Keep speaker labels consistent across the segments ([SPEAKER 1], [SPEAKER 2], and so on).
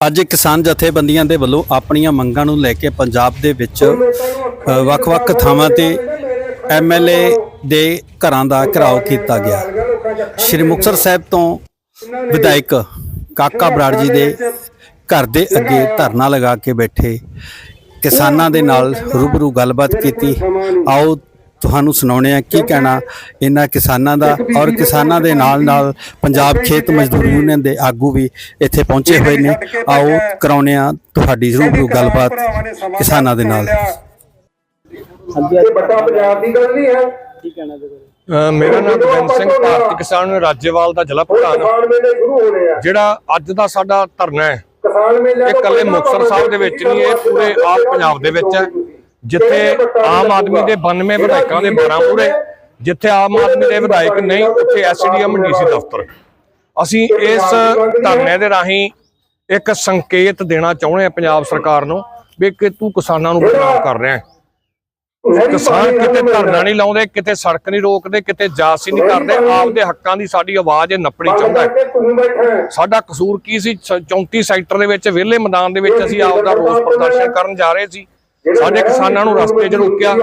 [SPEAKER 1] ਅੱਜ ਕਿਸਾਨ ਜਥੇਬੰਦੀਆਂ ਦੇ ਵੱਲੋਂ ਆਪਣੀਆਂ ਮੰਗਾਂ ਨੂੰ ਲੈ ਕੇ ਪੰਜਾਬ ਦੇ ਵਿੱਚ ਵੱਖ-ਵੱਖ ਥਾਵਾਂ ਤੇ ਐਮਐਲਏ ਦੇ ਘਰਾਂ ਦਾ ਘਿਰਾਓ ਕੀਤਾ ਗਿਆ। ਸ਼੍ਰੀ ਮੁਕਤਸਰ ਸਾਹਿਬ ਤੋਂ ਵਿਧਾਇਕ ਕਾਕਾ ਬਰਾੜ ਜੀ ਦੇ ਘਰ ਦੇ ਅੱਗੇ ਧਰਨਾ ਲਗਾ ਕੇ ਬੈਠੇ। ਕਿਸਾਨਾਂ ਦੇ ਨਾਲ ਰੂਬਰੂ ਗੱਲਬਾਤ ਕੀਤੀ। ਆਓ ਤੁਹਾਨੂੰ ਸੁਣਾਉਣੇ ਆ ਕੀ ਕਹਿਣਾ ਇਹਨਾਂ ਕਿਸਾਨਾਂ ਦਾ ਔਰ ਕਿਸਾਨਾਂ ਦੇ ਨਾਲ ਨਾਲ ਪੰਜਾਬ ਖੇਤ ਮਜ਼ਦੂਰ ਯੂਨੀਅਨ ਦੇ ਆਗੂ ਵੀ ਇੱਥੇ ਪਹੁੰਚੇ ਹੋਏ ਨੇ। ਆਓ ਕਰਾਉਣੇ ਆ ਤੁਹਾਡੀ ਰੂਬਰੂ ਗੱਲਬਾਤ ਕਿਸਾਨਾਂ ਦੇ ਨਾਲ।
[SPEAKER 2] ਇਹ ਵੱਡਾ ਪੰਜਾਬ ਦੀ ਗੱਲ ਨਹੀਂ ਹੈ।
[SPEAKER 3] ਅ, ਮੇਰਾ ਨਾਮ ਗੋਬਿੰਦ ਸਿੰਘ ਭਾਰਤੀ ਕਿਸਾਨ ਰਾਜੇਵਾਲ ਦਾ ਜ਼ਿਲ੍ਹਾ ਪ੍ਰਧਾਨ। ਜਿਹੜਾ ਅੱਜ ਦਾ ਸਾਡਾ ਧਰਨਾ ਹੈ
[SPEAKER 2] ਕਿਸਾਨ ਮੇਲੇ
[SPEAKER 3] ਇਹ ਇਕੱਲੇ ਮੁਕਤਸਰ ਸਾਹਿਬ ਦੇ ਵਿੱਚ ਨਹੀਂ ਇਹ ਪੂਰੇ ਆਲ ਪੰਜਾਬ ਦੇ ਵਿੱਚ ਹੈ। ਜਿੱਥੇ ਆਮ ਆਦਮੀ ਦੇ 92 ਵਿਧਾਇਕਾਂ ਦੇ 12 ਪੂਰੇ ਜਿੱਥੇ ਆਮ ਆਦਮੀ ਦੇ ਵਿਧਾਇਕ ਨਹੀਂ ਉੱਥੇ ਐਸਡੀਐਮ ਡੀਸੀ ਦਫ਼ਤਰ। ਅਸੀਂ ਇਸ ਧਰਨੇ ਦੇ ਰਾਹੀਂ ਇੱਕ ਸੰਕੇਤ ਦੇਣਾ ਚਾਹੁੰਦੇ ਹਾਂ ਪੰਜਾਬ ਸਰਕਾਰ ਨੂੰ ਵੀ ਕਿ ਤੂੰ ਕਿਸਾਨਾਂ ਨੂੰ ਬਦਨਾਮ ਕਰ ਰਿਹਾ ਹੈ। ਕਿਸਾਨ ਕਿਤੇ ਧਰਨਾ ਨਹੀਂ ਲਾਉਂਦੇ ਕਿਤੇ ਸੜਕ ਨਹੀਂ ਰੋਕਦੇ ਕਿਤੇ ਜਾਸੀ ਨਹੀਂ ਕਰਦੇ ਆਪਦੇ ਹੱਕਾਂ ਦੀ ਸਾਡੀ ਆਵਾਜ਼ ਇਹ ਨੱਪਣੀ ਚਾਹੁੰਦਾ ਹੈ।
[SPEAKER 2] ਹੈ।
[SPEAKER 3] ਸਾਡਾ ਕਸੂਰ ਕੀ ਸੀ? ਸ- 34 ਸੈਕਟਰ ਦੇ ਵਿੱਚ ਵਿਹਲੇ ਮੈਦਾਨ ਦੇ ਵਿੱਚ ਅਸੀਂ ਆਪਦਾ ਰੋਸ ਪ੍ਰਦਰਸ਼ਨ ਕਰਨ ਜਾ ਰਹੇ ਸੀ। ਸਾਡੇ ਕਿਸਾਨਾਂ ਨੂੰ ਰਸਤੇ 'ਚ ਰੋਕਿਆ।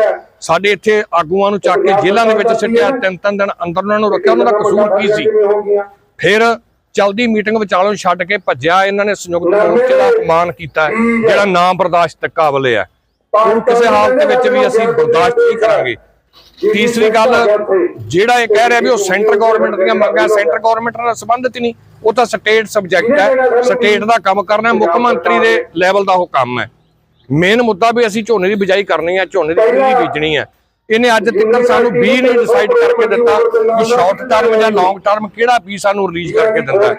[SPEAKER 3] ਸਾਡੇ ਇੱਥੇ ਆਗੂਆਂ ਨੂੰ ਚੱਕ ਕੇ ਜੇਲ੍ਹਾਂ ਦੇ ਵਿੱਚ ਸਿੱਟਿਆ ਤਿੰਨ ਤਿੰਨ ਦਿਨ ਅੰਦਰ ਉਹਨਾਂ ਨੂੰ ਰੱਖਿਆ ਉਹਨਾਂ ਦਾ ਕਸੂਰ ਕੀ ਸੀ? ਫਿਰ ਚਲਦੀ ਮੀਟਿੰਗ ਵਿਚਾਲੋਂ ਛੱਡ ਕੇ ਭੱਜਿਆ ਇਹਨਾਂ ਨੇ ਸੰਯੁਕਤ ਮੋਰਚੇ ਦਾ ਅਪਮਾਨ ਕੀਤਾ ਜਿਹੜਾ ਨਾ ਬਰਦਾਸ਼ਤ ਕਾਬਲ ਹੈ। ਹੁਣ ਕਿਸੇ ਹਾਲਤ ਦੇ ਵਿੱਚ ਵੀ ਅਸੀਂ ਬਰਦਾਸ਼ਤ ਨਹੀਂ ਕਰਾਂਗੇ। ਤੀਸਰੀ ਗੱਲ ਜਿਹੜਾ ਇਹ ਕਹਿ ਰਿਹਾ ਵੀ ਉਹ ਸੈਂਟਰ ਗਵਰਨਮੈਂਟ ਦੀਆਂ ਮੰਗਾਂ ਸੈਂਟਰ ਗਵਰਨਮੈਂਟ ਨਾਲ ਸੰਬੰਧਿਤ ਨਹੀਂ ਉਹ ਤਾਂ ਸਟੇਟ ਸਬਜੈਕਟ ਹੈ। ਸਟੇਟ ਦਾ ਕੰਮ ਕਰਨਾ ਮੁੱਖ ਮੰਤਰੀ ਦੇ ਲੈਵਲ ਦਾ ਉਹ ਕੰਮ ਹੈ। ਮੇਨ ਮੁੱਦਾ ਵੀ ਅਸੀਂ ਝੋਨੇ ਦੀ ਬਿਜਾਈ ਕਰਨੀ ਹੈ ਝੋਨੇ ਦੀ ਪੂਰੀ ਬੀਜਣੀ ਹੈ। ਇਹਨੇ ਅੱਜ ਤੱਕ ਸਾਨੂੰ 20 ਨਹੀਂ ਡਿਸਾਈਡ ਕਰਕੇ ਦਿੱਤਾ ਕਿ ਸ਼ਾਰਟ ਟਰਮ ਜਾਂ ਲੌਂਗ ਟਰਮ ਕਿਹੜਾ ਵੀ ਸਾਨੂੰ ਰਿਲੀਜ਼ ਕਰਕੇ ਦਿੰਦਾ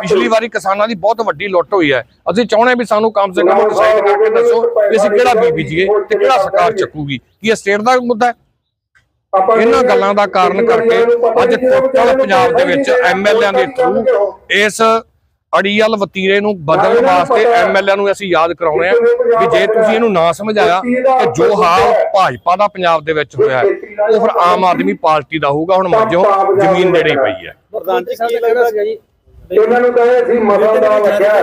[SPEAKER 3] ਪਿਛਲੀ ਵਾਰੀ ਕਿਸਾਨਾਂ ਦੀ ਬਹੁਤ ਵੱਡੀ ਲੁੱਟ ਹੋਈ ਹੈ। ਅਸੀਂ ਚਾਹੁੰਦੇ ਵੀ ਸਾਨੂੰ ਕਮ ਸੇ ਕਮ ਡਿਸਾਈਡ ਕਰਕੇ ਦੱਸੋ ਕਿ ਅਸੀਂ ਕਿਹੜਾ ਬੀਜ ਬੀਜੀਏ ਤੇ ਕਿਹੜਾ ਸਰਕਾਰ ਚੱਕੂਗੀ। ਕੀ ਇਹ ਸਟੇਟ ਦਾ ਮੁੱਦਾ ਹੈ? ਇਹਨਾਂ ਗੱਲਾਂ ਦਾ ਕਾਰਨ ਕਰਕੇ ਅੱਜ ਟੋਟਲ ਪੰਜਾਬ ਦੇ ਵਿੱਚ ਐਮਐਲਏਆਂ ਦੇ ਥਰੂ ਇਸ ਅੜੀਅਲ ਵਤੀਰੇ ਨੂੰ ਬਦਲਣ ਵਾਸਤੇ ਐਮਐਲਏ ਨੂੰ ਅਸੀਂ ਯਾਦ ਕਰਾਉਣੇ ਆ ਕਿ ਜੇ ਤੁਸੀਂ ਇਹਨੂੰ ਨਾ ਸਮਝਾਇਆ ਕਿ ਜੋ ਹਾਲ ਭਾਜਪਾ ਦਾ ਪੰਜਾਬ ਦੇ ਵਿੱਚ ਹੋਇਆ ਹੈ, ਉਹ ਫਿਰ ਆਮ ਆਦਮੀ ਪਾਰਟੀ ਦਾ ਹੋਊਗਾ ਹੁਣ ਮੱਝੋਂ ਜ਼ਮੀਨ ਨੇੜੇ ਹੀ ਪਈ ਹੈ।
[SPEAKER 4] ਪ੍ਰਧਾਨ ਜੀ ਕੀ ਲੱਗਦਾ ਸੀਗਾ ਜੀ?
[SPEAKER 2] ਇਹਨਾਂ ਨੂੰ ਕਹੇ ਸੀ ਮਸਾ ਦਾ ਲੱਗਿਆ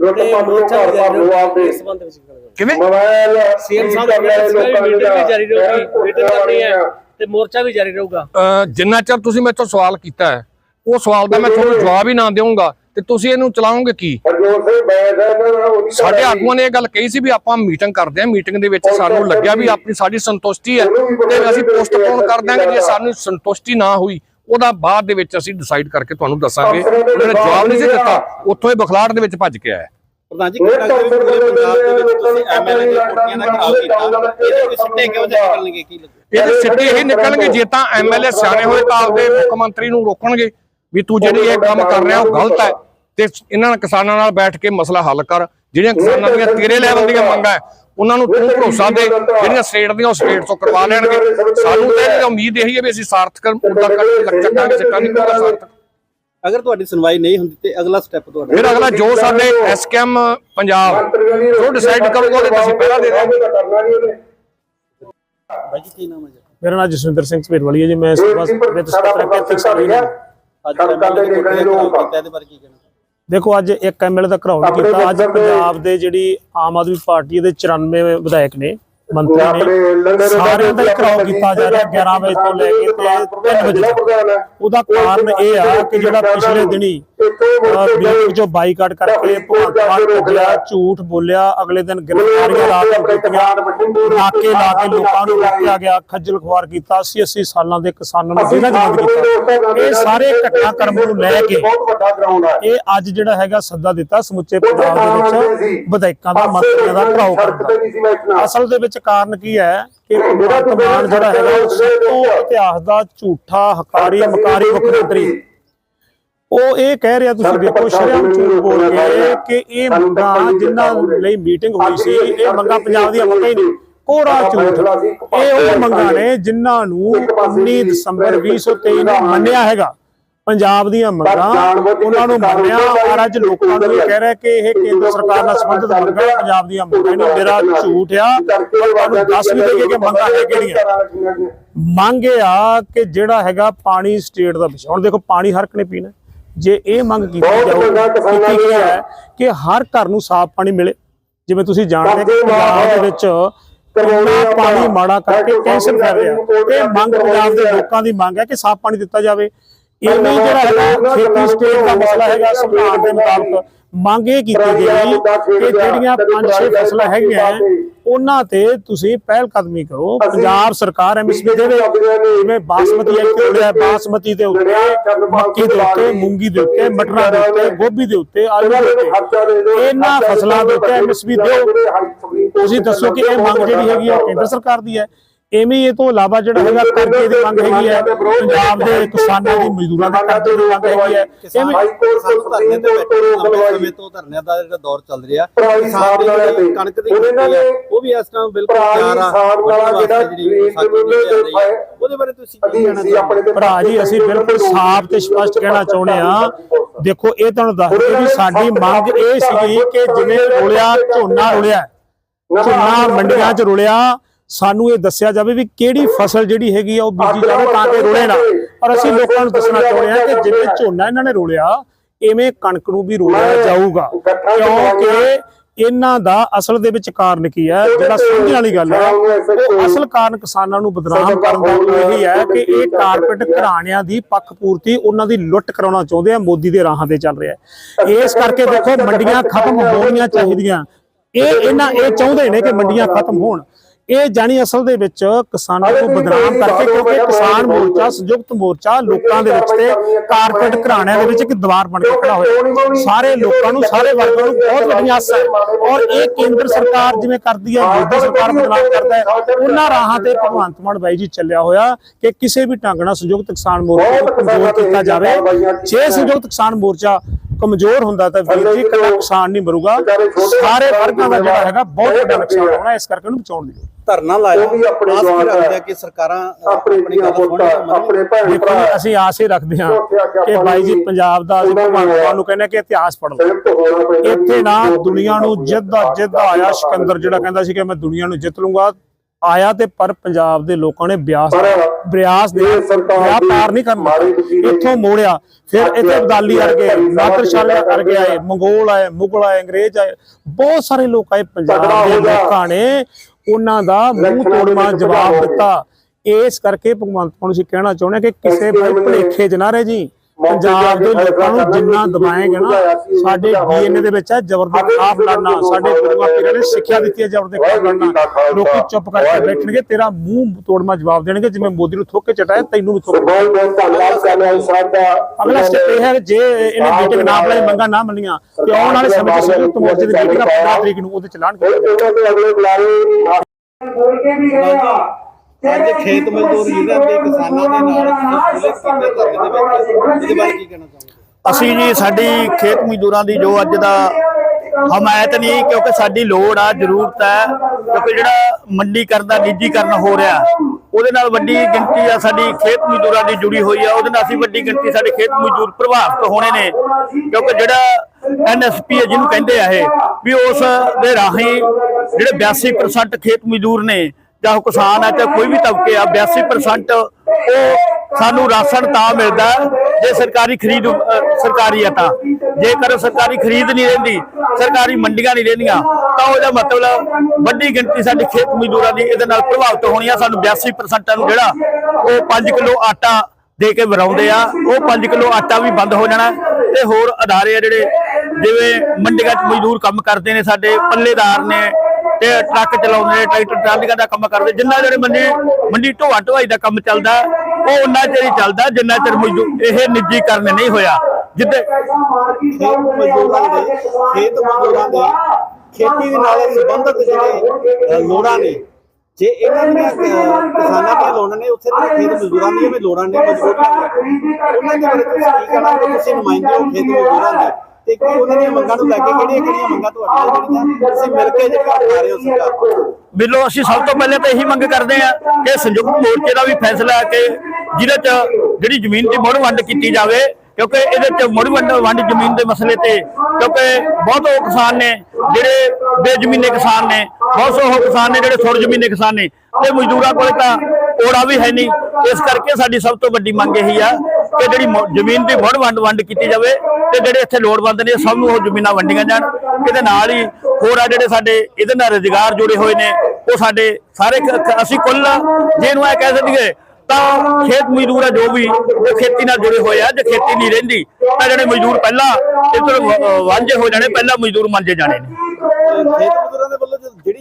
[SPEAKER 2] ਲੁੱਟ
[SPEAKER 4] ਤੇ
[SPEAKER 2] ਪਾਟ ਲੋ
[SPEAKER 4] ਮੋਰਚਾ
[SPEAKER 2] ਘਰ ਪਰ ਲੋ ਆਪਦੇ।
[SPEAKER 4] ਇਸ ਸੰਬੰਧ ਵਿੱਚ ਕੀ ਕਹਿਣਾ
[SPEAKER 3] ਕਿਵੇਂ?
[SPEAKER 2] ਮੋਬਾਈਲ
[SPEAKER 4] ਸੀਐਮ ਸਾਹਿਬ ਨੇ ਕਿਹਾ ਸੀਗਾ ਵੀ ਮੀਟਿੰਗ ਵੀ ਜਾਰੀ ਰਹੂਗੀ ਮੀਟਿੰਗ ਕਰਨੀ ਹੈ ਤੇ ਮੋਰਚਾ ਵੀ ਜਾਰੀ ਰਹੂਗਾ।
[SPEAKER 3] ਅਹ ਜਿੰਨਾ ਚਿਰ ਤੁਸੀਂ ਮੇਰੇ ਤੋਂ ਸਵਾਲ ਕੀਤਾ ਹੈ ਉਹ ਸਵਾਲ ਦਾ ਮੈਂ ਤੁਹਾਨੂੰ ਜਵਾਬ ਹੀ ਨਾ ਦੇਵਾਂਗਾ ਤੇ ਤੁਸੀਂ ਇਹਨੂੰ ਚਲਾਓਗੇ ਕੀ?
[SPEAKER 2] ਹਰਜੋਤ ਸਿੰਘ ਬੈਦ
[SPEAKER 3] ਸਾਡੇ ਆਗੂਆਂ ਨੇ ਇਹ ਗੱਲ ਕਹੀ ਸੀ ਵੀ ਆਪਾਂ ਮੀਟਿੰਗ ਕਰਦੇ ਹਾਂ ਮੀਟਿੰਗ ਦੇ ਵਿੱਚ ਸਾਨੂੰ ਲੱਗਿਆ ਵੀ ਆਪਣੀ ਸਾਡੀ ਸੰਤੁਸ਼ਟੀ ਹੈ ਤੇ ਅਸੀਂ ਪੋਸਟਪੋਨ ਕਰ ਦਾਂਗੇ ਜੇ ਸਾਨੂੰ ਸੰਤੁਸ਼ਟੀ ਨਾ ਹੋਈ ਉਹਦਾ ਬਾਅਦ ਦੇ ਵਿੱਚ ਅਸੀਂ ਡਿਸਾਈਡ ਕਰਕੇ ਤੁਹਾਨੂੰ ਦੱਸਾਂਗੇ। ਉਹਨਾਂ ਨੇ ਜਵਾਬ ਨਹੀਂ ਸੀ ਦਿੱਤਾ ਉੱਥੋਂ ਇਹ ਬਖਲਾੜ ਦੇ ਵਿੱਚ ਭੱਜ ਕੇ ਆਇਆ।
[SPEAKER 1] ਪ੍ਰਧਾਨ ਜੀ ਕੀ ਲੱਗਦਾ ਵੀ ਪੂਰੇ ਪੰਜਾਬ ਦੇ ਵਿੱਚ ਤੁਸੀਂ ਐਮਐਲਏ ਦੀਆਂ ਕੁਰਸੀਆਂ ਦਾ ਘਿਰਾਓ ਕੀਤਾ ਇਹਦੇ ਵਿੱਚ ਸਿੱਟੇ ਕਿਉਂ ਜਿਹੇ ਨਿਕਲਣਗੇ ਕੀ ਲੱਗਦਾ?
[SPEAKER 3] ਇਹਦੇ ਸਿੱਟੇ ਇਹ ਨਿਕਲਣਗੇ ਜੇ ਤਾਂ ਐਮਐਲਏ ਸਿਆਣੇ ਹੋਏ ਤਾਂ ਆਪਦੇ ਮੁੱਖ ਮੰਤਰੀ ਨੂੰ ਰੋਕਣਗੇ। ਵੀ ਤੂੰ ਜਿਹੜੀ ਇਹ ਕੰਮ ਕਰ ਰਿਹਾ ਉਹ ਗਲਤ ਹੈ ਤੇ ਇਹਨਾਂ ਨਾਲ ਕਿਸਾਨਾਂ ਨਾਲ ਬੈਠ ਕੇ ਮਸਲਾ ਹੱਲ ਕਰ ਜਿਹੜੀਆਂ ਕਿਸਾਨਾਂ ਦੀਆਂ ਤੇਰੇ ਲੈਵਲ ਦੀਆਂ ਮੰਗਾਂ ਹੈ, ਉਹਨਾਂ ਨੂੰ ਤੂੰ ਭਰੋਸਾ ਦੇ ਜਿਹੜੀਆਂ ਸਟੇਟ ਦੀਆਂ ਉਹ ਸਟੇਟ ਤੋਂ ਕਰਵਾ ਲੈਣਗੇ ਸਾਨੂੰ ਤਾਂ ਇਹ ਉਮੀਦ ਇਹੀ ਹੈ ਵੀ ਅਸੀਂ ਸਾਰਥਕ ਮੁੱਦਾ ਕਰ ਚੱਕਾਂਗੇ ਸਿੱਟਾਂ ਨਹੀਂ ਪੂਰਾ ਸਾਰਥਕ
[SPEAKER 1] ਅਗਰ ਤੁਹਾਡੀ ਸੁਣਵਾਈ ਨਹੀਂ ਹੁੰਦੀ ਤੇ ਅਗਲਾ ਸਟੈਪ ਤੁਹਾਡਾ
[SPEAKER 3] ਫਿਰ ਅਗਲਾ ਜੋ ਸਾਡੇ ਐਸਕੇਐਮ ਪੰਜਾਬ ਜੋ ਡਿਸਾਈਡ ਕਰੂਗਾ ਉਹਦੇ ਅਸੀਂ ਪਹਿਰਾ ਦੇ ਦਾਂਗੇ
[SPEAKER 2] ਕਰਨਾ ਨਹੀਂ ਉਹਨੇ
[SPEAKER 1] ਬਾਈ ਜੀ ਕੀ ਨਾਮ ਹੈ ਜੀ
[SPEAKER 5] ਮੇਰਾ ਨਾਮ ਜਸਵਿੰਦਰ ਸਿੰਘ ਭੇਰਵਾਲੀ ਹੈ ਜੀ ਮੈਂ ਸੇਵਾ ਵਿੱਚ ਸੈਕਟਰੀ ਸੈਕਟਰੀ
[SPEAKER 1] ਅੱਜ ਇਹਦੇ ਬਾਰੇ ਕੀ ਕਹਿਣਾ?
[SPEAKER 5] ਦੇਖੋ ਅੱਜ ਇੱਕ ਐਮਐਲਏ ਦਾ ਨਹੀਂ ਕੀਤਾ। ਅੱਜ ਪੰਜਾਬ ਦੇ ਜਿਹੜੀ ਆਮ ਆਦਮੀ ਪਾਰਟੀ ਦੇ 94 ਵਿਧਾਇਕ ਨੇ ਮੰਤਰੀ ਨੇ। ਸਾਰਿਆਂ ਦਾ ਘਰਾਓ ਕੀਤਾ ਜਾ ਰਿਹਾ 11 ਵਜੇ ਤੋਂ ਲੈ ਕੇ ਤੇ 3 ਵਜੇ ਤੱਕ। ਉਹਦਾ ਕਾਰਨ ਇਹ ਆ ਕਿ ਜਿਹੜਾ ਪਿਛਲੇ ਦਿਨੀ ਜੋ ਬਾਈਕਾਟ ਕਰਕੇ ਭਗਵੰਤ ਮਾਨ ਝੂਠ ਬੋਲਿਆ ਅਗਲੇ ਦਿਨ ਗ੍ਰਿਫਤਾਰੀਆਂ ਰਾਤ ਨੂੰ ਕੀਤੀਆਂ ਨਾਕੇ ਲਾ ਕੇ ਲੋਕਾਂ ਨੂੰ ਰੋਕਿਆ ਗਿਆ ਖੱਜਲ ਖੁਆਰ ਕੀਤਾ 80 80 ਸਾਲਾਂ ਦੇ ਕਿਸਾਨਾਂ ਨੂੰ ਚ ਬੰਦ ਕੀਤਾ। ਇਹ ਸਾਰੇ ਘਟਨਾਕ੍ਰਮ ਨੂੰ ਲੈ ਕੇ ਇਹ ਅੱਜ ਜਿਹੜਾ ਹੈਗਾ ਸੱਦਾ ਦਿੱਤਾ ਸਮੁੱਚੇ ਪੰਜਾਬ ਦੇ ਵਿੱਚ ਵਿਧਾਇਕਾਂ ਦਾ ਮੰਤਰੀਆਂ ਦਾ ਘਰਾਓ ਕਰਨ
[SPEAKER 2] ਸੜਕ ਤੇ ਨਹੀਂ ਸੀ ਬੈਠਣਾ।
[SPEAKER 5] ਦਾ ਅਸਲ ਦੇ ਵਿੱਚ ਕਾਰਨ ਕੀ ਹੈ ਕਿ ਭਗਵੰਤ ਮਾਨ ਜਿਹੜਾ ਹੈਗਾ ਉਹ ਇਤਿਹਾਸ ਦਾ ਝੂਠਾ ਹਕਾਰੀ ਮਕਾਰੀ ਮੁੱਖ ਮੰਤਰੀ। ਉਹ ਇਹ ਕਹਿ ਰਿਹਾ ਤੁਸੀਂ ਦੇਖੋ ਸ਼ਰਮ ਝੂਠ ਬੋਲ ਕੇ ਕਿ ਇਹ ਮੰਗਾਂ ਜਿਨ੍ਹਾਂ ਲਈ ਮੀਟਿੰਗ ਹੋਈ ਸੀ ਇਹ ਮੰਗਾਂ ਪੰਜਾਬ ਦੀਆਂ ਮੰਗਾਂ ਹੀ ਨਹੀਂ ਕੋਰਾ ਝੂਠ। ਇਹ ਉਹ ਮੰਗਾਂ ਨੇ ਜਿਨ੍ਹਾਂ ਨੂੰ 19 ਦਸੰਬਰ 2023 ਨੂੰ ਮੰਨਿਆ ਹੈਗਾ। ਪੰਜਾਬ ਦੀਆਂ ਮੰਗਾਂ ਉਹਨਾਂ ਨੂੰ ਮੰਨਿਆ ਔਰ ਅੱਜ ਲੋਕਾਂ ਨੂੰ ਇਹ ਕਹਿ ਰਿਹਾ ਕਿ ਇਹ ਕੇਂਦਰ ਸਰਕਾਰ ਨਾਲ ਸੰਬੰਧਿਤ ਮੰਗਾਂ ਪੰਜਾਬ ਦੀਆਂ ਮੰਗਾਂ ਨੇ ਮੇਰਾ ਝੂਠ ਆ। ਪਰ ਤੁਹਾਨੂੰ ਦੱਸ ਵੀ ਦਈਏ ਕਿ ਮੰਗਾਂ ਹੈ ਕਿਹੜੀਆਂ? ਮੰਗ ਆ ਕਿ ਜਿਹੜਾ ਹੈਗਾ ਪਾਣੀ ਸਟੇਟ ਦਾ ਵਿਸ਼ਾ ਹੁਣ ਦੇਖੋ ਪਾਣੀ ਹਰ ਇੱਕ ਨੇ ਪੀਣਾ। ਜੇ ਇਹ ਮੰਗ ਕੀਤੀ ਜਾਊ ਕੀਤੀ ਗਈ ਹੈ ਕਿ ਹਰ ਘਰ ਨੂੰ ਸਾਫ਼ ਪਾਣੀ ਮਿਲੇ। ਜਿਵੇਂ ਤੁਸੀਂ ਜਾਣਦੇ ਹੋ ਪੰਜਾਬ ਦੇ ਵਿੱਚ
[SPEAKER 2] ਆਪਾਂ।
[SPEAKER 5] ਪਾਣੀ ਮਾੜਾ ਕਰਕੇ ਕੈਂਸਰ ਫੈਲ ਰਿਹਾ। ਇਹ ਮੰਗ ਪੰਜਾਬ ਦੇ ਲੋਕਾਂ ਦੀ ਮੰਗ ਹੈ ਕਿ ਸਾਫ਼ ਪਾਣੀ ਦਿੱਤਾ ਜਾਵੇ। ਇਵੇਂ ਹੀ ਜਿਹੜਾ ਖੇਤੀ ਸਟੇਟ ਦਾ ਮਸਲਾ ਹੈਗਾ ਸੰਵਿਧਾਨ ਦੇ ਮੁਤਾਬਕ। ਮੰਗ ਇਹ ਕੀਤੀ ਗਈ ਕਿ ਜਿਹੜੀਆਂ ਪੰਜ ਛੇ ਫਸਲਾਂ ਹੈਗੀਆਂ ਉਹਨਾਂ ਤੇ ਤੁਸੀਂ ਪਹਿਲ ਕਦਮੀ ਕਰੋ ਪੰਜਾਬ ਸਰਕਾਰ ਐਮਐਸਪੀ ਦੇਵੇ ਜਿਵੇਂ ਬਾਸਮਤੀ ਹੋ ਬਾਸਮਤੀ ਦੇ ਉੱਤੇ ਮੱਕੀ ਦੇ ਉੱਤੇ ਮੂੰਗੀ ਦੇ ਉੱਤੇ ਮਟਰਾਂ ਦੇ ਉੱਤੇ ਗੋਭੀ ਦੇ ਉੱਤੇ ਆਲੂ ਦੇ ਉੱਤੇ। ਇਹਨਾਂ ਫਸਲਾਂ ਦੇ ਉੱਤੇ ਐਮਐਸਪੀ ਦਿਓ। ਤੁਸੀਂ ਦੱਸੋ ਕਿ ਇਹ ਮੰਗ ਜਿਹੜੀ ਹੈਗੀ ਆ ਕੇਂਦਰ ਸਰਕਾਰ ਦੀ ਹੈ। ਐਵੇਂ ਇਹ ਤੋਂ ਇਲਾਵਾ ਜਿਹੜਾ ਹੈਗਾ ਕਰਜ਼ੇ ਦੀ ਮੰਗ ਹੈਗੀ ਹੈ ਪੰਜਾਬ ਦੇ ਕਿਸਾਨਾਂ ਦੀ ਮਜ਼ਦੂਰਾਂ ਦੇ ਕਰਜ਼ੇ ਦੀ ਮੰਗ ਹੈਗੀ ਹੈ ਐਵੇਂ
[SPEAKER 1] ਧਰਨੇ ਤੇ ਬੈਠੇ ਲੰਬੇ ਤੋਂ ਧਰਨਿਆਂ ਦਾ ਜਿਹੜਾ ਦੌਰ ਚੱਲ ਰਿਹਾ ਕਿਸਾਨ ਦੀ। ਕਣਕ ਦੀ ਉਹ ਵੀ ਇਸ ਟਾਈਮ ਬਿਲਕੁਲ ਤਿਆਰ ਆ ਜਿਹੜਾ ਉਹਦੇ ਬਾਰੇ ਤੁਸੀਂ
[SPEAKER 5] ਭਰਾ ਜੀ ਅਸੀਂ ਬਿਲਕੁਲ ਸਾਫ਼ ਤੇ ਸਪਸ਼ਟ ਕਹਿਣਾ ਚਾਹੁੰਦੇ ਆ ਦੇਖੋ ਇਹ ਤੁਹਾਨੂੰ ਦੱਸ ਦਿਓ ਵੀ ਸਾਡੀ ਮੰਗ ਇਹ ਸੀਗੀ ਕਿ ਜਿਵੇਂ ਰੁਲਿਆ ਝੋਨਾ ਰੁਲਿਆ ਝੋਨਾ ਮੰਡੀਆਂ 'ਚ ਰੁਲਿਆ ਸਾਨੂੰ ਇਹ ਦੱਸਿਆ ਜਾਵੇ ਵੀ ਕਿਹੜੀ ਫਸਲ ਜਿਹੜੀ ਹੈਗੀ ਆ ਉਹ ਬੀਜੀ ਜਾਵੇ ਤਾਂ ਕਿ ਰੁਲੇ ਨਾ। ਪਰ ਅਸੀਂ ਲੋਕਾਂ ਨੂੰ ਦੱਸਣਾ ਚਾਹੁੰਦੇ ਆ ਕਿ ਜਿਵੇਂ ਝੋਨਾ ਇਹਨਾਂ ਨੇ ਰੁਲਿਆ ਐਵੇਂ ਕਣਕ ਨੂੰ ਵੀ ਰੁਲਿਆ ਜਾਊਗਾ। ਕਿਉਂਕਿ ਇਹਨਾਂ ਦਾ ਅਸਲ ਦੇ ਵਿੱਚ ਕਾਰਨ ਕੀ ਹੈ? ਜਿਹੜਾ ਸਮਝਣ ਵਾਲੀ ਗੱਲ ਹੈ ਉਹ ਅਸਲ ਕਾਰਨ ਕਿਸਾਨਾਂ ਨੂੰ ਬਦਨਾਮ ਕਰਨ ਦਾ ਇਹੀ ਹੈ ਕਿ ਇਹ ਕਾਰਪੋਰੇਟ ਘਰਾਣਿਆਂ ਦੀ ਪੱਖ ਪੂਰਤੀ ਉਹਨਾਂ ਦੀ ਲੁੱਟ ਕਰਾਉਣਾ ਚਾਹੁੰਦੇ ਆ ਮੋਦੀ ਦੇ ਰਾਹਾਂ ਤੇ ਚੱਲ ਰਿਹਾ ਹੈ। ਇਸ ਕਰਕੇ ਦੇਖੋ ਮੰਡੀਆਂ ਖਤਮ ਹੋਣੀਆਂ ਚਾਹੀਦੀਆਂ। ਇਹ ਇਹਨਾਂ ਇਹ ਚਾਹੁੰਦੇ ਨੇ ਕਿ ਮੰਡੀਆਂ ਖਤਮ ਹੋਣ। ਇਹ ਜਾਣੀ ਅਸਲ ਦੇ ਵਿੱਚ ਕਿਸਾਨਾਂ ਨੂੰ ਬਦਨਾਮ ਕਰਕੇ ਕਿਉਂਕਿ ਕਿਸਾਨ ਮੋਰਚਾ ਸੰਯੁਕਤ ਮੋਰਚਾ ਲੋਕਾਂ ਦੇ ਵਿੱਚ ਤੇ ਕਾਰਪੋਰੇਟ ਘਰਾਣਿਆਂ ਦੇ ਵਿੱਚ ਇੱਕ ਦੀਵਾਰ ਬਣ ਕੇ ਖੜਾ ਹੋਇਆ। ਸਾਰੇ ਲੋਕਾਂ ਨੂੰ ਸਾਰੇ ਵਰਗਾਂ ਨੂੰ ਬਹੁਤ ਵੱਡੀਆਂ ਆਸਾਂ ਹੈ। ਔਰ ਇਹ ਕੇਂਦਰ ਸਰਕਾਰ ਜਿਵੇਂ ਕਰਦੀ ਹੈ ਮੋਦੀ ਸਰਕਾਰ ਬਦਨਾਮ ਕਰਦਾ ਹੈ। ਉਹਨਾਂ ਰਾਹਾਂ ਤੇ ਭਗਵੰਤ ਮਾਨ ਬਾਈ ਜੀ ਚੱਲਿਆ ਹੋਇਆ ਕਿ ਕਿਸੇ ਵੀ ਢੰਗ ਨਾਲ ਸੰਯੁਕਤ ਕਿਸਾਨ ਮੋਰਚਾ ਨੂੰ ਕਮਜ਼ੋਰ ਕੀਤਾ ਜਾਵੇ। ਜੇ ਸੰਯੁਕਤ ਕਿਸਾਨ ਮੋਰਚਾ ਕਮਜ਼ੋਰ ਹੁੰਦਾ ਤਾਂ ਵੀਰ ਜੀ ਇਕੱਲਾ ਕਿਸਾਨ ਨਹੀਂ ਮਰੂਗਾ। ਸਾਰੇ ਵਰਗਾਂ ਦਾ ਜਿਹੜਾ ਹੈਗਾ ਬਹੁਤ ਵੱਡਾ ਨੁਕਸਾਨ ਹੋਣਾ ਇਸ ਕਰਕੇ ਉਹਨੂੰ ਬਚਾਉਣ ਦੀ
[SPEAKER 1] ਧਰਨਾ ਲਾਇਆ।
[SPEAKER 2] ਉਹ ਵੀ ਆਪਣੇ ਜਵਾਨ
[SPEAKER 1] ਰੱਖਦੇ। ਕਿ ਸਰਕਾਰਾਂ
[SPEAKER 2] ਆਪਣੇ
[SPEAKER 1] ਗੱਲ ਸੁਣਨ
[SPEAKER 2] ਆਪਣੇ ਭੈਣ ਭਰਾ।
[SPEAKER 5] ਅਸੀਂ ਆਸ ਹੀ ਰੱਖਦੇ ਹਾਂ ਕਿ ਬਾਈ ਜੀ ਪੰਜਾਬ ਦਾ ਅਸੀਂ ਭਗਵਾਨ ਮਾਨ ਨੂੰ ਕਹਿੰਦੇ ਕਿ ਇਤਿਹਾਸ ਪੜ੍ਹ। ਲਓ
[SPEAKER 2] ਪੈਂਦਾ
[SPEAKER 5] ਇੱਥੇ ਨਾ ਦੁਨੀਆ ਨੂੰ ਜਿੱਤ ਦਾ ਜਿੱਤ ਦਾ ਆਇਆ ਸਿਕੰਦਰ ਜਿਹੜਾ ਕਹਿੰਦਾ ਸੀ ਕਿ ਮੈਂ ਦੁਨੀਆ ਨੂੰ ਜਿੱਤ ਲੂੰਗਾ। ਆਇਆ ਤੇ ਪਰ ਪੰਜਾਬ ਦੇ ਲੋਕਾਂ ਨੇ ਬਿਆਸ ਬਿਆਸ ਦੇ
[SPEAKER 2] ਦੀ
[SPEAKER 5] ਪਾਰ ਨਹੀਂ ਕਰਨ।
[SPEAKER 2] ਨੇ
[SPEAKER 5] ਇੱਥੋਂ ਮੋੜਿਆ ਫਿਰ ਇੱਥੇ ਅਬਦਾਲੀ ਅਰਗੇ ਨਾਦਰਸ਼ਾਹ ਅਰਗੇ ਆਏ ਮੰਗੋਲ ਆਏ ਮੁਗਲ ਆਏ ਅੰਗਰੇਜ਼ ਆਏ ਬਹੁਤ ਸਾਰੇ ਲੋਕ ਆਏ ਪੰਜਾਬ ਦੇ। ਲੋਕਾਂ ਨੇ ਉਹਨਾਂ ਦਾ ਮੂੰਹ ਤੋੜਵਾ ਜਵਾਬ। ਦਿੱਤਾ ਇਸ ਕਰਕੇ ਭਗਵੰਤ ਮਾਨ ਅਸੀਂ ਕਹਿਣਾ ਚਾਹੁੰਦੇ ਕਿ ਕਿਸੇ
[SPEAKER 2] ਨੇ
[SPEAKER 5] ਭੁਲੇਖੇ ਚ ਨਾ ਰਹਿ ਜੀ ਪੰਜਾਬ ਦੇ ਲੋਕਾਂ ਨੂੰ ਜਿੰਨਾ ਦਬਾਏਗਾ ਨਾ ਸਾਡੇ ਡੀਐਨਏ ਦੇ ਵਿੱਚ ਹੈ ਜ਼ਬਰ ਦੇ ਖਿਲਾਫ ਲੜਨਾ ਸਾਡੇ ਗੁਰੂਆਂ ਪੀਰਾਂ ਨੇ ਸਿੱਖਿਆ ਦਿੱਤੀ ਹੈ ਜ਼ਬਰ ਦੇ ਖਿਲਾਫ ਲੜਨਾ। ਲੋਕੀ ਚੁੱਪ ਕਰਕੇ ਬੈਠਣਗੇ ਤੇਰਾ ਮੂੰਹ ਤੋੜਮਾ ਜਵਾਬ ਦੇਣਗੇ ਜਿਵੇਂ ਮੋਦੀ ਨੂੰ ਥੋਕ ਕੇ ਚਟਾਇਆ ਤੈਨੂੰ ਵੀ ਥੋਕ ਕੇ
[SPEAKER 2] ਬਹੁਤ ਬਹੁਤ ਧੰਨਵਾਦ ਕਰਨਾ ਸਾਹਿਬ ਦਾ
[SPEAKER 5] ਅਗਲਾ ਸਟੈਪ ਇਹ ਹੈ ਜੇ ਇਹਨੇ ਮੀਟਿੰਗ ਨਾ ਬਣਾਈ ਮੰਗਾ ਨਾ ਮੰਨੀਆਂ ਤੇ ਆਉਣ ਵਾਲੇ ਸਮੇਂ 'ਚ ਸੰਯੁਕਤ ਮੋਰਚੇ ਦੀ ਮੀਟਿੰਗ 15 ਤਰੀਕ ਨੂੰ ਉਹਦੇ ਚਲਾਨ
[SPEAKER 2] ਹੁਣ ਇਹਨਾਂ ਦੇ ਅਗਲੇ ਬੁਲਾਰੇ ਬੋਲ ਕੇ ਵੀ ਗਏ ਆ
[SPEAKER 1] ਅੱਜ ਖੇਤ ਮਜ਼ਦੂਰ ਜਿਹਨਾਂ ਦੇ ਕਿਸਾਨਾਂ ਦੇ ਨਾਲ ਤੁਸੀਂ ਪੂਰੇ ਕੀਤੇ ਧਰਨੇ ਦੇ ਵਿੱਚ ਇਹਦੇ ਬਾਰੇ ਕੀ ਕਹਿਣਾ ਚਾਹੁੰਦੇ
[SPEAKER 6] ਅਸੀਂ ਜੀ ਸਾਡੀ ਖੇਤ ਮਜ਼ਦੂਰਾਂ ਦੀ ਜੋ ਅੱਜ ਦਾ ਹਮਾਇਤ ਨਹੀਂ ਕਿਉਂਕਿ ਸਾਡੀ ਲੋੜ ਆ ਜ਼ਰੂਰਤ ਹੈ ਕਿਉਂਕਿ ਜਿਹੜਾ ਮੰਡੀਕਰਨ ਦਾ ਨਿੱਜੀਕਰਨ ਹੋ ਰਿਹਾ ਉਹਦੇ ਨਾਲ ਵੱਡੀ ਗਿਣਤੀ ਆ ਸਾਡੀ ਖੇਤ ਮਜ਼ਦੂਰਾਂ ਦੀ ਜੁੜੀ ਹੋਈ ਆ ਉਹਦੇ ਨਾਲ ਅਸੀਂ ਵੱਡੀ ਗਿਣਤੀ ਸਾਡੇ ਖੇਤ ਮਜ਼ਦੂਰ ਪ੍ਰਭਾਵਿਤ ਹੋਣੇ ਨੇ ਕਿਉਂਕਿ ਜਿਹੜਾ ਐਨਐਸਪੀ ਹੈ ਜਿਹਨੂੰ ਕਹਿੰਦੇ ਆ ਇਹ ਵੀ ਉਸ ਦੇ ਰਾਹੀਂ ਜਿਹੜੇ 82% ਖੇਤ ਮਜ਼ਦੂਰ ਨੇ ਚਾਹੇ ਉਹ ਕਿਸਾਨ ਹੈ ਚਾਹੇ ਕੋਈ ਵੀ ਤਬਕੇ ਆ 82% ਉਹ ਸਾਨੂੰ ਰਾਸ਼ਨ ਤਾਂ ਮਿਲਦਾ ਜੇ ਸਰਕਾਰੀ ਖਰੀਦ, ਸਰਕਾਰੀ ਆ ਤਾਂ। ਜੇਕਰ ਸਰਕਾਰੀ ਖਰੀਦ ਨਹੀਂ ਰਹਿੰਦੀ, ਸਰਕਾਰੀ ਮੰਡੀਆਂ ਨਹੀਂ ਰਹਿੰਦੀਆਂ, ਤਾਂ ਉਹਦਾ ਮਤਲਬ ਵੱਡੀ ਗਿਣਤੀ ਸਾਡੇ ਖੇਤ ਮਜ਼ਦੂਰਾਂ ਦੀ ਇਹਦੇ ਨਾਲ ਪ੍ਰਭਾਵਿਤ ਹੋਣੀ ਆ ਸਾਨੂੰ 82% ਨੂੰ ਜਿਹੜਾ ਉਹ 5 ਕਿਲੋ ਆਟਾ ਦੇ ਕੇ ਵਰਾਉਂਦੇ ਆ, ਉਹ 5 ਕਿਲੋ ਆਟਾ ਵੀ ਬੰਦ ਹੋ ਜਾਣਾ। ਤੇ ਹੋਰ ਅਦਾਰੇ ਆ ਜਿਹੜੇ, ਜਿਵੇਂ ਮੰਡੀਆਂ 'ਚ ਮਜ਼ਦੂਰ ਕੰਮ ਕਰਦੇ ਨੇ ਸਾਡੇ, ਪੱਲੇਦਾਰ ਨੇ ਤੇ ਟਰੱਕ ਚਲਾਉਂਦੇ ਨੇ, ਟਰੈਕਟਰ ਟਰਾਲੀਆਂ ਦਾ ਕੰਮ ਕਰਦੇ, ਜਿੰਨਾ ਜਿਹੜੇ ਮੰਡੀ ਮੰਡੀ ਢੋਆ ਢੋਆਈ ਦਾ ਕੰਮ ਚੱਲਦਾ, ਉਹ ਉਹਨਾਂ ਚਿਰ ਹੀ ਚੱਲਦਾ, ਜਿੰਨਾ ਚਿਰ ਮਜ਼ਦੂਰ ਇਹ ਨਿੱਜੀਕਰਨ ਨਹੀਂ ਹੋਇਆ। ਜਿੱਦੇ
[SPEAKER 1] ਮਜ਼ਦੂਰਾਂ ਦੇ ਖੇਤ ਮਜ਼ਦੂਰਾਂ ਦੇ ਖੇਤੀ ਦੇ ਨਾਲ ਸੰਬੰਧਿਤ ਜਿਹੜੇ ਲੋੜਾਂ ਨੇ, ਜੇ ਇਹਨਾਂ ਦੀਆਂ ਕਿਸਾਨਾਂ ਦੀਆਂ ਲੋੜਾਂ ਨੇ, ਉੱਥੇ ਤੇ ਖੇਤ ਮਜ਼ਦੂਰਾਂ ਦੀਆਂ ਵੀ ਲੋੜਾਂ ਨੇ, ਮਜ਼ਦੂਰਾਂ ਦੀਆਂ ਉਹਨਾਂ ਦੇ ਬਾਰੇ ਤੁਸੀਂ ਕੀ ਕਹਿਣਾ? ਤੁਸੀਂ ਨੁਮਾਇੰਦੇ ਹੋ ਖੇਤ ਮਜ਼ਦੂਰਾਂ ਦੇ। ਤੇ ਕੀ ਉਹਨਾਂ ਦੀਆਂ ਮੰਗਾਂ ਨੂੰ ਲੈ ਕੇ ਕਿਹੜੀਆਂ ਕਿਹੜੀਆਂ ਮੰਗਾਂ ਤੁਹਾਡੀਆਂ ਜਿਹੜੀਆਂ ਤੁਸੀਂ ਮਿਲ ਕੇ ਜਿਹੜੀਆਂ ਉਠਾ ਰਹੇ ਹੋ ਸਰਕਾਰ ਕੋਲ
[SPEAKER 6] ਬਿੱਲੋ, ਅਸੀਂ ਸਭ ਤੋਂ ਪਹਿਲੇ ਤਾਂ ਇਹੀ ਮੰਗ ਕਰਦੇ ਆ ਕਿ ਸੰਯੁਕਤ ਮੋਰਚੇ ਦਾ ਵੀ ਫੈਸਲਾ ਹੈ ਕਿ ਜਿਹਦੇ ਚ ਜਿਹੜੀ ਜ਼ਮੀਨ ਦੀ ਮੁੜ ਵੰਡ ਕੀਤੀ ਜਾਵੇ, ਕਿਉਂਕਿ ਇਹਦੇ ਚ ਮੁੜ ਵੰਡ ਵੰਡ ਜ਼ਮੀਨ ਦੇ ਮਸਲੇ ਤੇ, ਕਿਉਂਕਿ ਬਹੁਤ ਉਹ ਕਿਸਾਨ ਨੇ ਜਿਹੜੇ ਬੇਜ਼ਮੀਨੇ ਕਿਸਾਨ ਨੇ, ਬਹੁਤ ਸੋ ਉਹ ਕਿਸਾਨ ਨੇ ਜਿਹੜੇ ਸੁਰ ਜ਼ਮੀਨੇ ਕਿਸਾਨ ਨੇ, ਤੇ ਮਜ਼ਦੂਰਾਂ ਕੋਲ ਤਾਂ ਕੋੜਾ ਵੀ ਹੈ ਨਹੀਂ। ਇਸ ਕਰਕੇ ਸਾਡੀ ਸਭ ਤੋਂ ਵੱਡੀ ਮੰਗ ਇਹੀ ਆ ਕਿ ਜਿਹੜੀ ਜ਼ਮੀਨ ਦੀ ਮੁੜ ਵੰਡ ਵੰਡ ਕੀਤੀ ਜਾਵੇ ਤੇ ਜਿਹੜੇ ਇੱਥੇ ਲੋੜਵੰਦ ਨੇ ਸਭ ਨੂੰ ਉਹ ਜ਼ਮੀਨਾਂ ਵੰਡੀਆਂ ਜਾਣ। ਇਹਦੇ ਨਾਲ ਹੀ ਹੋਰ ਆ ਜਿਹੜੇ ਸਾਡੇ ਇਹਦੇ ਨਾਲ ਰੁਜ਼ਗਾਰ ਜੁੜੇ ਹੋਏ ਨੇ ਉਹ ਸਾਡੇ ਸਾਰੇ ਅਸੀਂ ਕੁੱਲ ਜਿਹਨੂੰ ਇਹ ਕਹਿ ਸਕੀਏ ਤਾਂ ਖੇਤ ਮਜ਼ਦੂਰ ਆ ਜੋ ਵੀ ਉਹ ਖੇਤੀ ਨਾਲ ਜੁੜੇ ਹੋਏ ਆ ਜੇ ਖੇਤੀ ਨਹੀਂ ਰਹਿੰਦੀ ਤਾਂ ਜਿਹੜੇ ਮਜ਼ਦੂਰ ਪਹਿਲਾਂ ਇੱਧਰ ਵਾਂਝੇ ਹੋ ਜਾਣੇ ਪਹਿਲਾਂ ਮਜ਼ਦੂਰ ਮੰਜੇ ਜਾਣੇ ਨੇ।
[SPEAKER 1] ਖੇਤ ਮਜ਼ਦੂਰਾਂ ਦੇ ਵੱਲੋਂ ਜਿਹੜੀ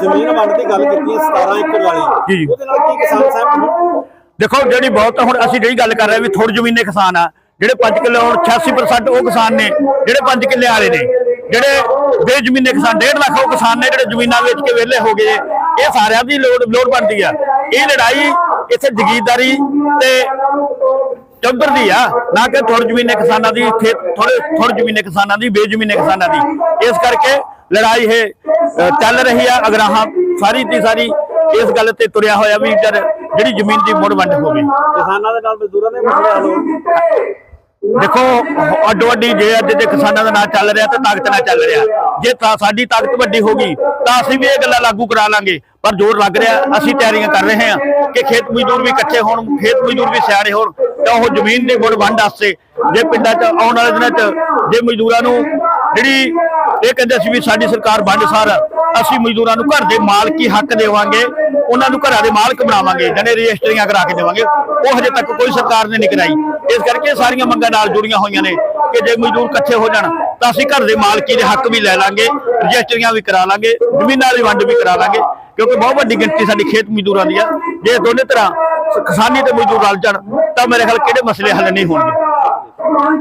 [SPEAKER 1] ਜ਼ਮੀਨ ਵੰਡ ਦੀ ਗੱਲ ਕੀਤੀ ਹੈ 17 ਏਕੜ ਵਾਲੀ। ਉਹਦੇ ਨਾਲ ਕੀ ਕਿਸਾਨ ਸਾਹਿਬ ਨੂੰ?
[SPEAKER 6] ਦੇਖੋ ਜਿਹੜੀ ਬਹੁਤ ਹੁਣ ਅਸੀਂ ਜਿਹੜੀ ਗੱਲ ਕਰ ਰਹੇ ਵੀ ਥੋੜ ਜ਼ਮੀਨੇ ਕਿਸਾਨ ਆ, ਜਿਹੜੇ 5 ਕਿੱਲੇ ਹੁਣ 86% ਉਹ ਕਿਸਾਨ ਨੇ, ਜਿਹੜੇ 5 ਕਿੱਲੇ ਵਾਲੇ ਨੇ, ਜਿਹੜੇ ਬੇਜ਼ਮੀਨੇ ਕਿਸਾਨ 1.5 ਲੱਖ ਉਹ ਕਿਸਾਨ ਨੇ ਜਿਹੜੇ ਜ਼ਮੀਨਾਂ ਵੇਚ ਕੇ ਵਿਹਲੇ ਹੋ ਗਏ, ਇਹ ਸਾਰਿਆਂ ਦੀ ਲੋੜ ਲੋੜ ਬਣਦੀ ਆ। ਇਹ ਲੜਾਈ ਇੱਥੇ ਜ਼ਗੀਰਦਾਰੀ ਤੇ ਚੌਧਰ ਦੀ ਆ, ਨਾ ਕਿ ਥੋੜ ਜ਼ਮੀਨੇ ਕਿਸਾਨਾਂ ਦੀ ਖੇਤ ਥੋੜੇ ਥੋੜ ਜ਼ਮੀਨੇ ਕਿਸਾਨਾਂ ਦੀ, ਬੇਜ਼ਮੀਨੇ ਕਿਸਾਨਾਂ ਦੀ। ਇਸ ਕਰਕੇ ਲੜਾਈ ਇਹ ਚੱਲ ਰਹੀ ਆ, ਅਗਰਾਹਾਂ ਸਾਰੀ ਦੀ ਸਾਰੀ ਇਸ ਗੱਲ ਤੇ ਤੁਰਿਆ ਹੋਇਆ ਵੀ ਜਦ ਜਿਹੜੀ ਜ਼ਮੀਨ ਦੀ ਮੁੜ ਵੰਡ ਹੋਵੇ।
[SPEAKER 1] ਕਿਸਾਨਾਂ ਦੇ ਨਾਲ ਮਜ਼ਦੂਰਾਂ ਦੇ ਮਸਲੇ ਹੱਲ ਹੋਣ
[SPEAKER 6] ਦੇਖੋ ਅੱਡੋ ਅੱਡੀ ਜੇ ਅੱਜ ਦੇ ਕਿਸਾਨਾਂ ਦਾ ਨਾਂ ਚੱਲ ਰਿਹਾ ਤੇ ਤਾਕਤ ਨਾਲ ਚੱਲ ਰਿਹਾ। ਜੇ ਤਾਂ ਸਾਡੀ ਤਾਕਤ ਵੱਡੀ ਹੋ ਗਈ ਤਾਂ ਅਸੀਂ ਵੀ ਇਹ ਗੱਲਾਂ ਲਾਗੂ ਕਰਾ ਲਾਂਗੇ। ਪਰ ਜ਼ੋਰ ਲੱਗ ਰਿਹਾ ਅਸੀਂ ਤਿਆਰੀਆਂ ਕਰ ਰਹੇ ਹਾਂ ਕਿ ਖੇਤ ਮਜ਼ਦੂਰ ਵੀ ਇਕੱਠੇ ਹੋਣ ਖੇਤ ਮਜ਼ਦੂਰ ਵੀ ਸਿਆਣੇ ਹੋਣ। ਤਾਂ ਉਹ ਜ਼ਮੀਨ ਦੇ ਗੁਣ ਵੰਡ ਵਾਸਤੇ ਜੇ ਪਿੰਡਾਂ 'ਚ ਆਉਣ ਵਾਲੇ ਦਿਨਾਂ 'ਚ ਜੇ ਮਜ਼ਦੂਰਾਂ ਨੂੰ ਜਿਹੜੀ ਇਹ ਕਹਿੰਦੇ ਸੀ ਵੀ ਸਾਡੀ ਸਰਕਾਰ ਵੰਡ ਸਾਰ ਅਸੀਂ ਮਜ਼ਦੂਰਾਂ ਨੂੰ ਘਰ ਦੇ ਮਾਲਕੀ ਹੱਕ ਦੇਵਾਂਗੇ, ਉਹਨਾਂ ਨੂੰ ਘਰਾਂ ਦੇ ਮਾਲਕ ਬਣਾਵਾਂਗੇ ਜਨੇ ਰਜਿਸਟਰੀਆਂ ਕਰਾ ਕੇ ਦੇਵਾਂਗੇ, ਉਹ ਹਜੇ ਤੱਕ ਕੋਈ ਸਰਕਾਰ ਨੇ ਨਹੀਂ ਕਰਾਈ। ਇਸ ਕਰਕੇ ਸਾਰੀਆਂ ਮੰਗਾਂ ਨਾਲ ਜੁੜੀਆਂ ਹੋਈਆਂ ਨੇ ਕਿ ਜੇ ਮਜ਼ਦੂਰ ਇਕੱਠੇ ਹੋ ਜਾਣ, ਤਾਂ ਅਸੀਂ ਘਰ ਦੇ ਮਾਲਕੀ ਦੇ ਹੱਕ ਵੀ ਲੈ ਲਾਂਗੇ, ਰਜਿਸਟਰੀਆਂ ਵੀ ਕਰਾ ਲਾਂਗੇ, ਜ਼ਮੀਨਾਂ ਦੀ ਵੰਡ ਵੀ ਕਰਾ ਲਾਂਗੇ, ਕਿਉਂਕਿ ਬਹੁਤ ਵੱਡੀ ਗਿਣਤੀ ਸਾਡੀ ਖੇਤ ਮਜ਼ਦੂਰਾਂ ਦੀ ਆ। ਜੇ ਦੋਨੇ ਤਰ੍ਹਾਂ ਕਿਸਾਨੀ ਤੇ ਮਜ਼ਦੂਰ ਰਲ ਜਾਣ, ਤਾਂ ਮੇਰੇ ਖਿਆਲ ਕਿਹੜੇ ਮਸਲੇ ਹੱਲ ਨਹੀਂ ਹੋਣਗੇ।